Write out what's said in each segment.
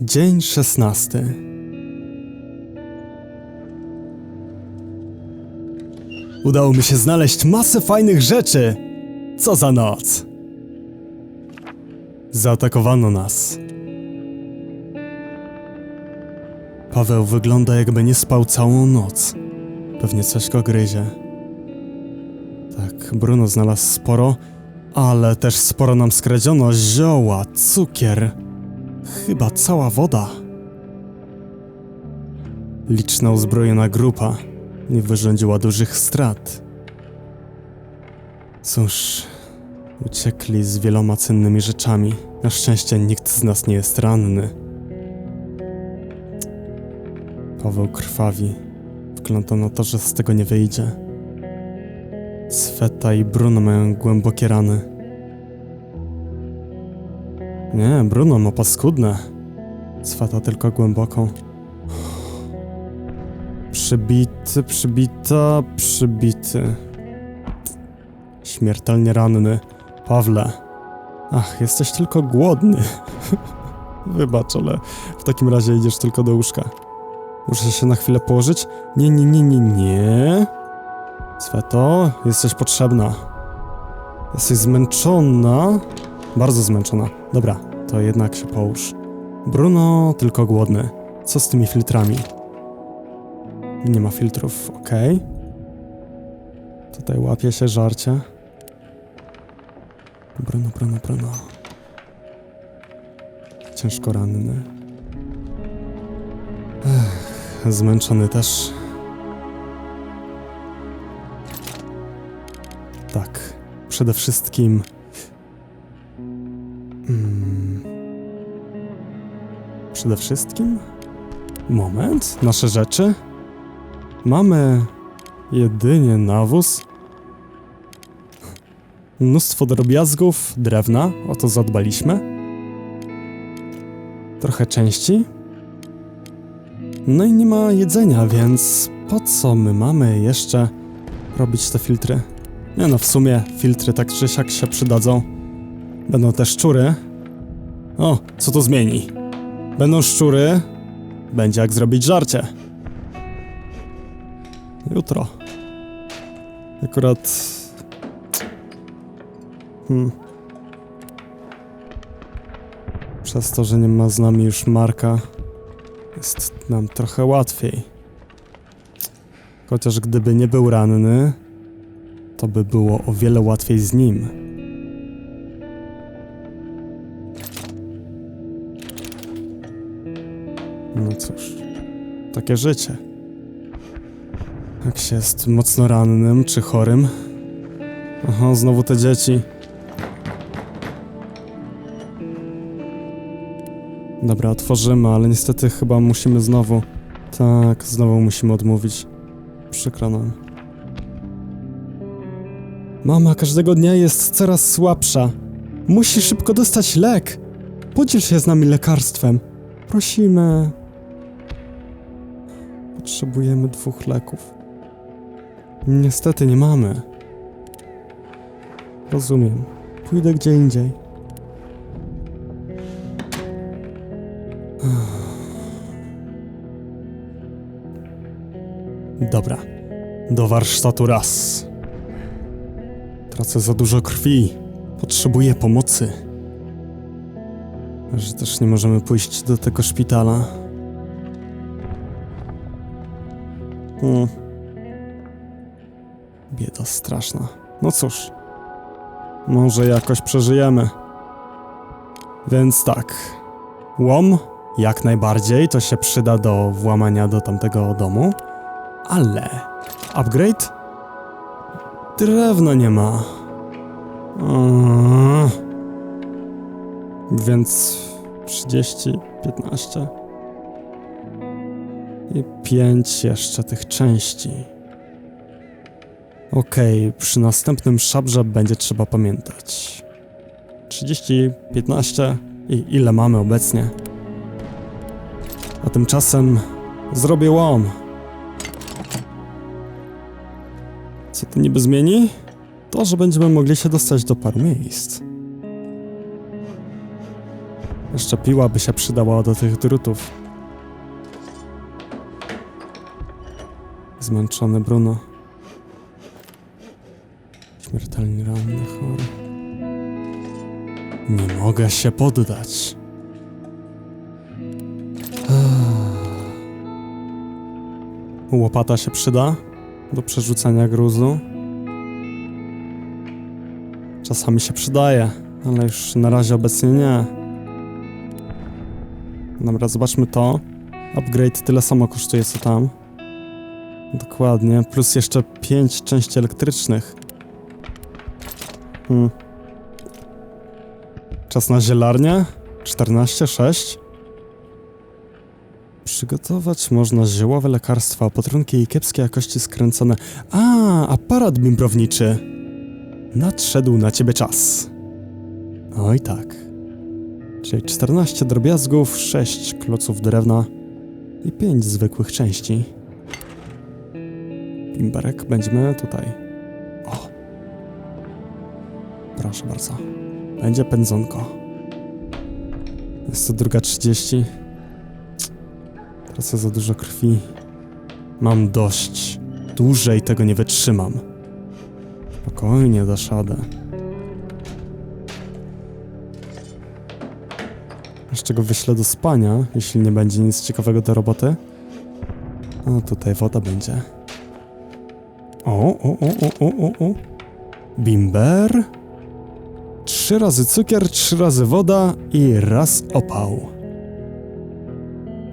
Dzień szesnasty. Udało mi się znaleźć masę fajnych rzeczy. Co za noc. Zaatakowano nas. Paweł wygląda jakby nie spał całą noc. Pewnie coś go gryzie. Tak, Bruno znalazł sporo, ale też sporo nam skradziono zioła, cukier. Chyba cała woda. Liczna uzbrojona grupa nie wyrządziła dużych strat. Cóż, uciekli z wieloma cennymi rzeczami. Na szczęście nikt z nas nie jest ranny. Paweł krwawi. Wygląda na to, że z tego nie wyjdzie. Sweta i Bruno mają głębokie rany. Nie, Bruno ma paskudne. Sweta tylko głęboką. Przybity, przybita, przybity. Śmiertelnie ranny. Pawle. Ach, jesteś tylko głodny. Wybacz, ale w takim razie idziesz tylko do łóżka. Muszę się na chwilę położyć? Nie, nie, nie, nie, nie. Sveto, jesteś potrzebna. Jesteś zmęczona. Bardzo zmęczona. Dobra, to jednak się połóż. Bruno tylko głodny. Co z tymi filtrami? Nie ma filtrów, okej. Tutaj łapie się żarcie. Bruno, Bruno, Bruno. Ciężko ranny. Ech, zmęczony też. Tak, przede wszystkim. Przede wszystkim. Moment, nasze rzeczy. Mamy jedynie nawóz, mnóstwo drobiazgów, drewna, o to zadbaliśmy. Trochę części. No i nie ma jedzenia, więc po co my mamy jeszcze robić te filtry? Nie no, w sumie filtry tak czy siak się przydadzą. Będą te szczury. O, co to zmieni? Będą szczury, będzie jak zrobić żarcie. Jutro. Akurat. Hmm. Przez to, że nie ma z nami już Marka, jest nam trochę łatwiej. Chociaż gdyby nie był ranny, to by było o wiele łatwiej z nim. No cóż, takie życie. Jak się jest mocno rannym czy chorym. Aha, znowu te dzieci. Dobra, otworzymy, ale niestety chyba musimy znowu. Tak, znowu musimy odmówić. Przykro nam. Mama każdego dnia jest coraz słabsza. Musi szybko dostać lek. Podziel się z nami lekarstwem. Prosimy. Potrzebujemy dwóch leków. Niestety nie mamy. Rozumiem. Pójdę gdzie indziej. Dobra. Do warsztatu raz. Tracę za dużo krwi. Potrzebuję pomocy. Że też nie możemy pójść do tego szpitala. Hmm. Bieda straszna. No cóż. Może jakoś przeżyjemy. Więc tak. Łom jak najbardziej to się przyda do włamania do tamtego domu. Ale upgrade? Drewno nie ma. Eee. Więc 30, 15 i 5 jeszcze tych części. Okej, przy następnym szabrze będzie trzeba pamiętać. 30, 15 i ile mamy obecnie. A tymczasem zrobię łom. Co to niby zmieni? To, że będziemy mogli się dostać do paru miejsc. Jeszcze piła by się przydała do tych drutów. Zmęczony Bruno. Śmiertelnie ranny, chory. Nie mogę się poddać. Łopata się przyda do przerzucania gruzu. Czasami się przydaje, ale już na razie obecnie nie. Dobra, zobaczmy to. Upgrade tyle samo kosztuje co tam. Dokładnie, plus jeszcze 5 części elektrycznych. Hmm. Czas na zielarnię? 14, 6. Przygotować można ziołowe lekarstwa, opatrunki i kiepskiej jakości skręcone. A, aparat bimbrowniczy. Nadszedł na ciebie czas. Oj tak. Czyli 14 drobiazgów, 6 kloców drewna i 5 zwykłych części. Bimberek będziemy tutaj. O. Proszę bardzo. Będzie pędzonko. Jest to druga 30. Tracę za dużo krwi. Mam dość. Dłużej tego nie wytrzymam. Spokojnie, dasz radę. Jeszcze go wyślę do spania, jeśli nie będzie nic ciekawego do roboty. A tutaj woda będzie. O, o, o, o, o, o, o. Bimber. Trzy razy cukier, trzy razy woda i raz opał.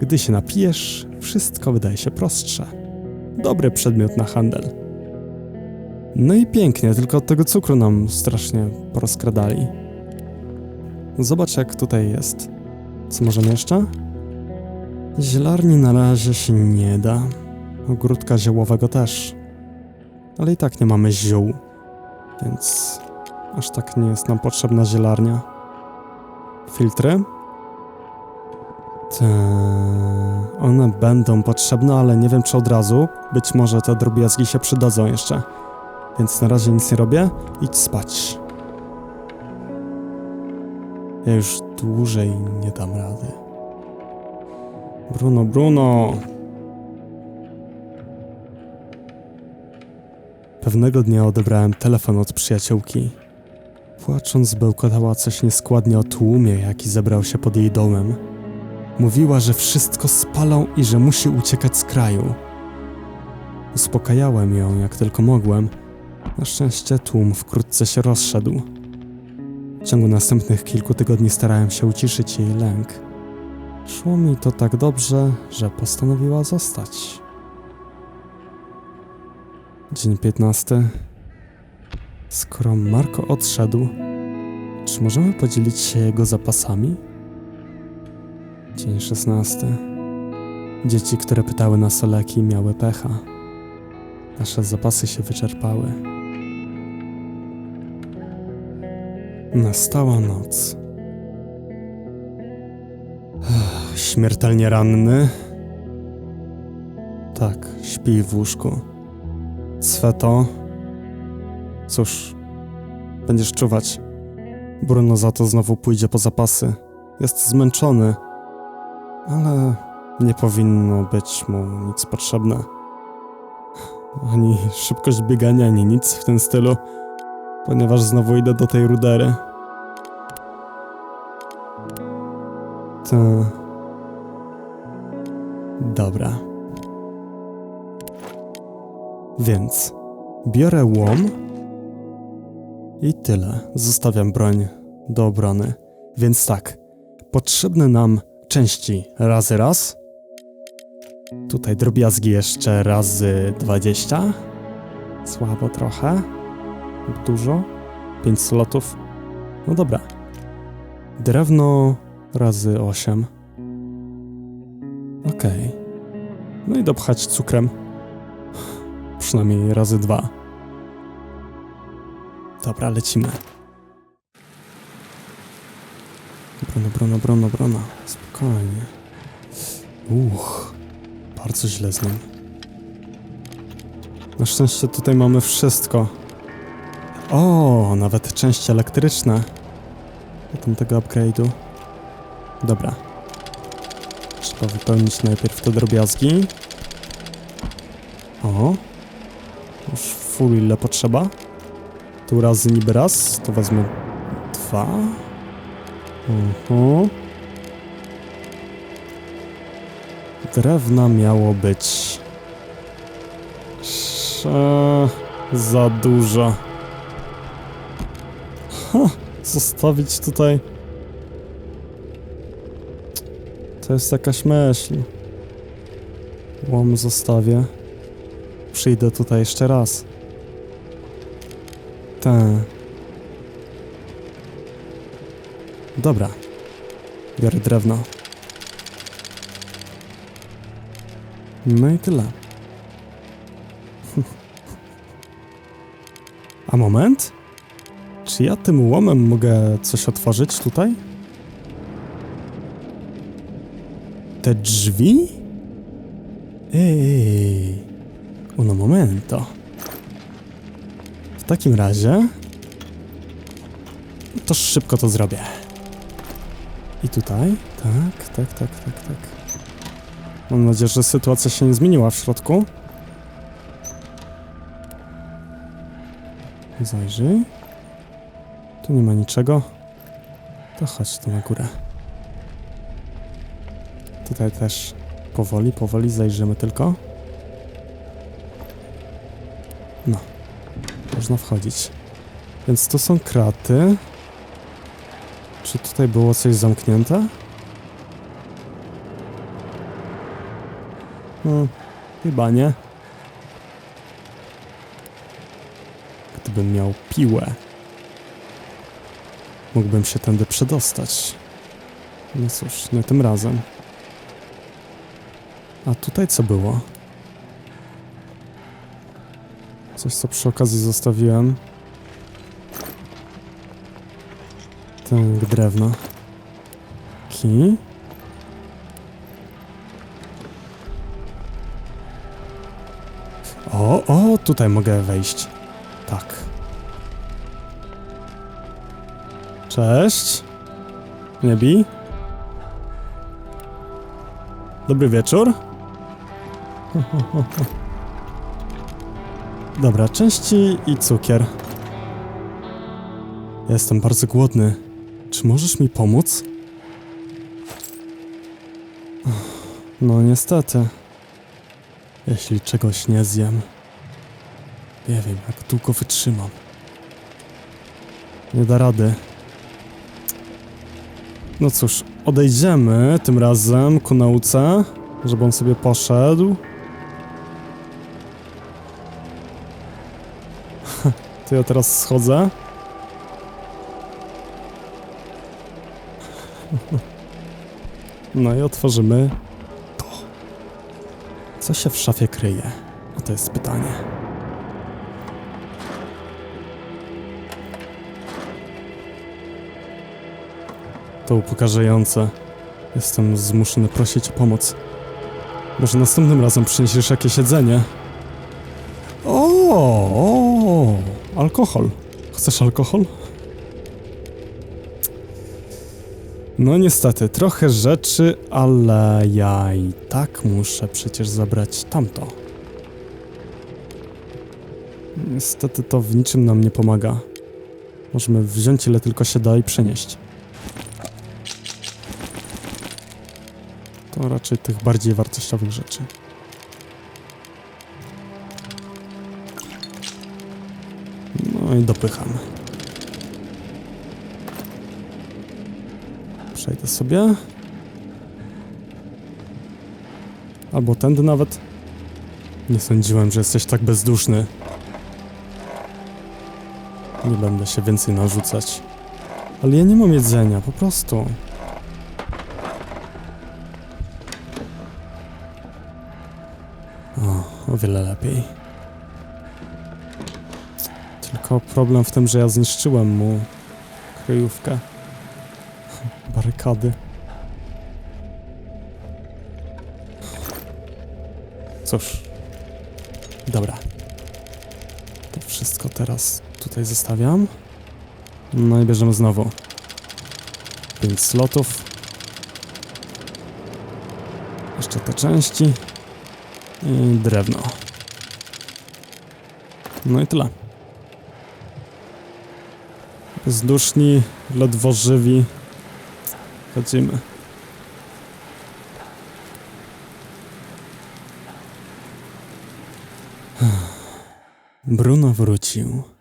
Gdy się napijesz, wszystko wydaje się prostsze. Dobry przedmiot na handel. No i pięknie, tylko od tego cukru nam strasznie porozkradali. Zobacz jak tutaj jest. Co możemy jeszcze? Zielarni na razie się nie da. Ogródka ziołowego też. Ale i tak nie mamy ziół, więc aż tak nie jest nam potrzebna zielarnia. Filtry? Te... One będą potrzebne, ale nie wiem czy od razu. Być może te drobiazgi się przydadzą jeszcze. Więc na razie nic nie robię. Idź spać. Ja już dłużej nie dam rady. Bruno, Bruno! Pewnego dnia odebrałem telefon od przyjaciółki. Płacząc, bełkotała coś nieskładnie o tłumie, jaki zebrał się pod jej domem. Mówiła, że wszystko spalą i że musi uciekać z kraju. Uspokajałem ją jak tylko mogłem. Na szczęście tłum wkrótce się rozszedł. W ciągu następnych kilku tygodni starałem się uciszyć jej lęk. Szło mi to tak dobrze, że postanowiła zostać. Dzień 15. Skoro Marko odszedł, czy możemy podzielić się jego zapasami? Dzień 16. Dzieci, które pytały nas o leki, miały pecha. Nasze zapasy się wyczerpały. Nastała noc. Śmiertelnie ranny. Tak, śpi w łóżku. Cweto. Cóż, będziesz czuwać. Bruno za to znowu pójdzie po zapasy. Jest zmęczony, ale nie powinno być mu nic potrzebne. Ani szybkość biegania, ani nic w tym stylu, ponieważ znowu idę do tej rudery. To... Dobra. Więc biorę łom i tyle. Zostawiam broń do obrony. Więc tak, potrzebne nam części razy raz. Tutaj drobiazgi jeszcze razy 20. Słabo trochę. Dużo. 5 slotów. No dobra. Drewno razy 8. Okej. No i dopchać cukrem. Przynajmniej razy dwa. Dobra, lecimy. Bruno, Bruno, Bruno, Bruno. Spokojnie. Uch. Bardzo źle z nim. Na szczęście tutaj mamy wszystko. O, nawet części elektryczne. Do tamtego upgrade'u. Dobra. Trzeba wypełnić najpierw te drobiazgi. O. Już full ile potrzeba. Tu razy niby raz, to wezmę dwa. Mhm. Drewna miało być. Sze... Za dużo. Ha, zostawić tutaj. To jest jakaś myśl. Łom zostawię. Przyjdę tutaj jeszcze raz. Te. Dobra. Biorę drewno. No i tyle. A moment? Czy ja tym łomem mogę coś otworzyć tutaj? Te drzwi? Ej, uno momento. W takim razie... To szybko to zrobię. I tutaj? Tak, tak, tak, tak, tak. Mam nadzieję, że sytuacja się nie zmieniła w środku. Zajrzyj. Tu nie ma niczego. To chodź tu na górę. Tutaj też powoli, powoli zajrzymy tylko. No. Można wchodzić. Więc to są kraty. Czy tutaj było coś zamknięte? Hmm, chyba nie. Gdybym miał piłę, mógłbym się tędy przedostać. No cóż, nie tym razem. A tutaj co było? Coś, co przy okazji zostawiłem. Tęg drewno. Kij. O, o, tutaj mogę wejść. Tak. Cześć. Nie bij. Dobry wieczór. Dobra, części i cukier. Jestem bardzo głodny. Czy możesz mi pomóc? No niestety. Jeśli czegoś nie zjem, nie wiem jak długo wytrzymam. Nie da rady. No cóż, odejdziemy tym razem ku nauce, żeby on sobie poszedł. To ja teraz schodzę. No i otworzymy to. Co się w szafie kryje? O to jest pytanie. To upokarzające. Jestem zmuszony prosić o pomoc. Może następnym razem przyniesiesz jakieś jedzenie? O, alkohol. Chcesz alkohol? No niestety, trochę rzeczy, ale ja i tak muszę przecież zabrać tamto. Niestety to w niczym nam nie pomaga. Możemy wziąć ile tylko się da i przenieść. To raczej tych bardziej wartościowych rzeczy. No i dopycham. Przejdę sobie. Albo tędy nawet. Nie sądziłem, że jesteś tak bezduszny. Nie będę się więcej narzucać. Ale ja nie mam jedzenia, po prostu. O, o wiele lepiej. Tylko problem w tym, że ja zniszczyłem mu kryjówkę. Barykady. Cóż. Dobra. To wszystko teraz tutaj zostawiam. No i bierzemy znowu. 5 slotów. Jeszcze te części. I drewno. No i tyle. Zduszni, ledwo żywi. Chodzimy. Bruno wrócił.